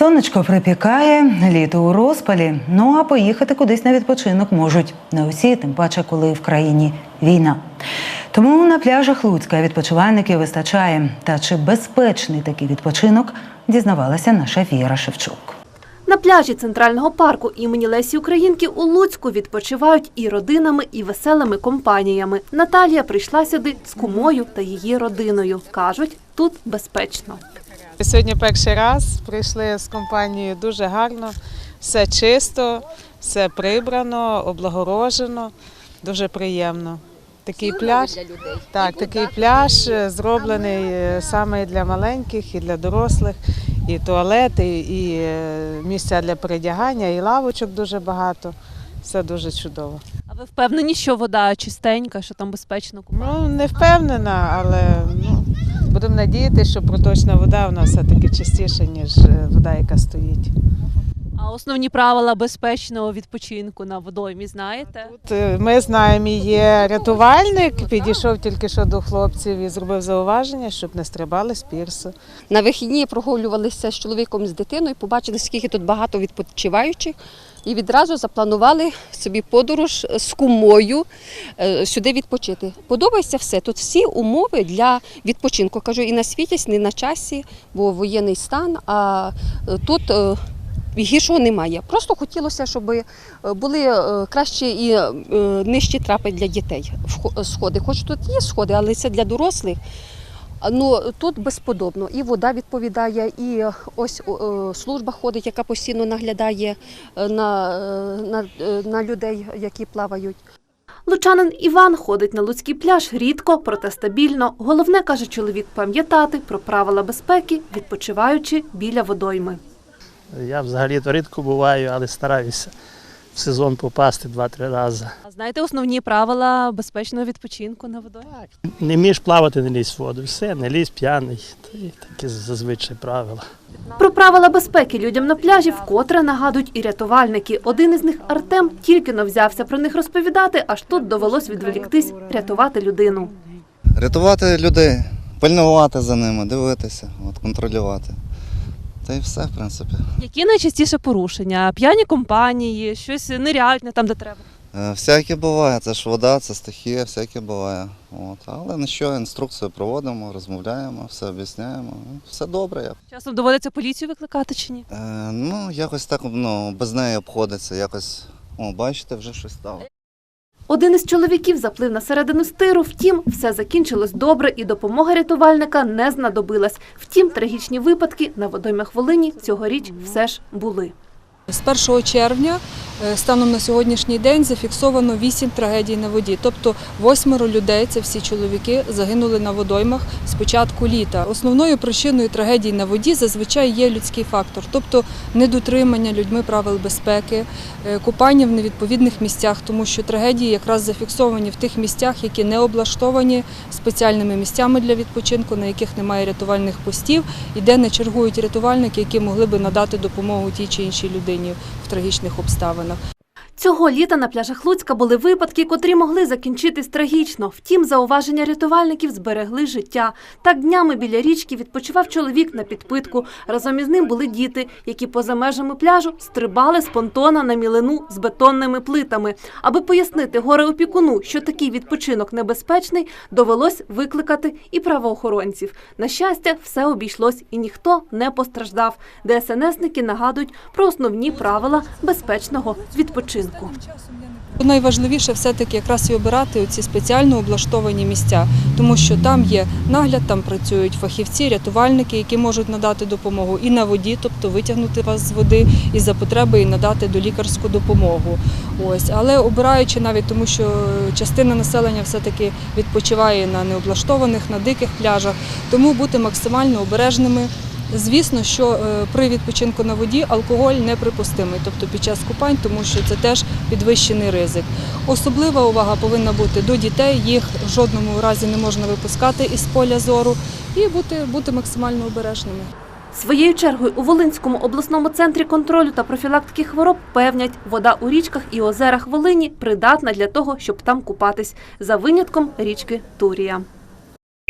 Сонечко припікає, літо у розпалі. Ну а поїхати кудись на відпочинок можуть не усі, тим паче, коли в країні війна. Тому на пляжах Луцька відпочивальників вистачає. Та чи безпечний такий відпочинок дізнавалася наша Віра Шевчук. На пляжі центрального парку імені Лесі Українки у Луцьку відпочивають і родинами, і веселими компаніями. Наталія прийшла сюди з кумою та її родиною. кажуть, тут безпечно. Сьогодні перший раз прийшли з компанією дуже гарно, все чисто, все прибрано, облагорожено, дуже приємно. Такий пляж, так, такий пляж е, зроблений е, саме і для маленьких, і для дорослих, і туалети, і е, місця для передягання, і лавочок дуже багато. Все дуже чудово. А ви впевнені, що вода чистенька, що там безпечно купатися? Ну, не впевнена, але ну, будемо надіятися, що проточна вода у нас все-таки чистіша, ніж е, вода, яка стоїть. А основні правила безпечного відпочинку на водоймі знаєте? Тут е, ми знаємо, є рятувальник, підійшов тільки що до хлопців і зробив зауваження, щоб не стрибали з пірсу. На вихідні прогулювалися з чоловіком з дитиною, побачили, скільки тут багато відпочиваючих, і відразу запланували собі подорож з кумою е, сюди відпочити. Подобається все. Тут всі умови для відпочинку. Кажу, і на світі, не на часі, бо воєнний стан, а е, тут. Гіршого немає. Просто хотілося, щоб е, були е, кращі і е, нижчі трапи для дітей. Сходи. Хоч тут є сходи, але це для дорослих. Ну тут безподобно. І вода відповідає, і ось служба ходить, яка постійно наглядає на, на, на людей, які плавають. Лучанин Іван ходить на Луцький пляж рідко, проте стабільно. Головне, каже чоловік, пам'ятати про правила безпеки, відпочиваючи біля водойми. Я взагалі-то рідко буваю, але стараюся в сезон попасти два-три рази. А знаєте основні правила безпечного відпочинку на водоймі? Не вмієш плавати, не лізь в воду. Все, не лізь п'яний. Й такі зазвичай правила. Про правила безпеки людям на пляжі вкотре нагадують і рятувальники. Один із них Артем тільки но взявся про них розповідати, аж тут довелось відволіктись рятувати людину. Рятувати людей, пильнувати за ними, дивитися, от, контролювати. Та й все, в принципі. Які найчастіше порушення? П'яні компанії, щось ниряють не там, де треба. Е, Всяке буває, це ж вода, це стихія, всяке буває. От. Але на що інструкцію проводимо, розмовляємо, все об'ясняємо. Ну, Все добре. Часом доводиться поліцію викликати чи ні? Е, ну, якось так ну, без неї обходиться, якось. О, бачите, вже щось стало. Один із чоловіків заплив на середину стиру, втім, все закінчилось добре і допомога рятувальника не знадобилась. Втім, трагічні випадки на водоймах Волині цьогоріч все ж були. З 1 червня станом на сьогоднішній день зафіксовано 8 трагедій на воді. Тобто восьмеро людей, це всі чоловіки, загинули на водоймах з початку літа. Основною причиною трагедій на воді зазвичай є людський фактор, тобто недотримання людьми правил безпеки, е, купання в невідповідних місцях, тому що трагедії якраз зафіксовані в тих місцях, які не облаштовані спеціальними місцями для відпочинку, на яких немає рятувальних постів і де не чергують рятувальники, які могли би надати допомогу тій чи іншій людині в трагічних обставинах. farlo. Цього літа на пляжах Луцька були випадки, котрі могли закінчитись трагічно. Втім, зауваження рятувальників зберегли життя. Так днями біля річки відпочивав чоловік на підпитку. Разом із ним були діти, які поза межами пляжу стрибали з понтона на мілину з бетонними плитами. Аби пояснити горе опікуну, що такий відпочинок небезпечний, довелось викликати і правоохоронців. На щастя, все обійшлось і ніхто не постраждав. ДСНСники нагадують про основні правила безпечного відпочинку. Найважливіше все-таки якраз і обирати ці спеціально облаштовані місця, тому що там є нагляд, там працюють фахівці, рятувальники, які можуть надати допомогу і на воді, тобто витягнути вас з води, і за потреби і надати долікарську допомогу. Ось, але обираючи навіть тому, що частина населення все-таки відпочиває на необлаштованих, на диких пляжах, тому бути максимально обережними. Звісно, що е, при відпочинку на воді алкоголь неприпустимий, тобто під час купань, тому що це теж підвищений ризик. Особлива увага повинна бути до дітей, їх в жодному разі не можна випускати із поля зору і бути, бути максимально обережними. Своєю чергою у Волинському обласному центрі контролю та профілактики хвороб певнять, вода у річках і озерах Волині придатна для того, щоб там купатись, за винятком річки Турія.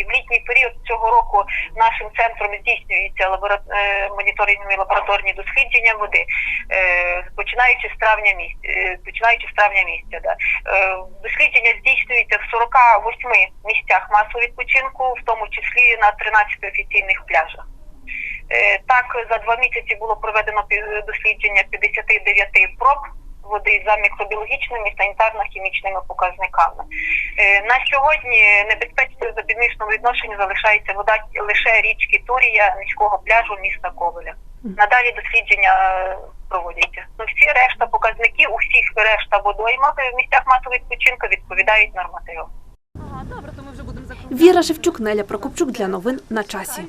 В літній період цього року нашим центром здійснюються лабора- е, лабораторні дослідження води, е, починаючи з травня місяця. Починаючи з травня місяця. Да. Е, Дослідження здійснюються в 48 місцях масового відпочинку, в тому числі на 13 офіційних пляжах. Е, Так, за два місяці було проведено дослідження 59 проб води за мікробіологічними і санітарно-хімічними показниками. Е, На сьогодні небезпечною за підвищеному відношенню залишається вода лише річки Турія міського пляжу міста Ковеля. Надалі дослідження е, проводяться. Ну, всі решта показників, у всіх решта водоймах в місцях масового відпочинку відповідають нормативам. Віра Шевчук, Неля Прокопчук для новин на часі.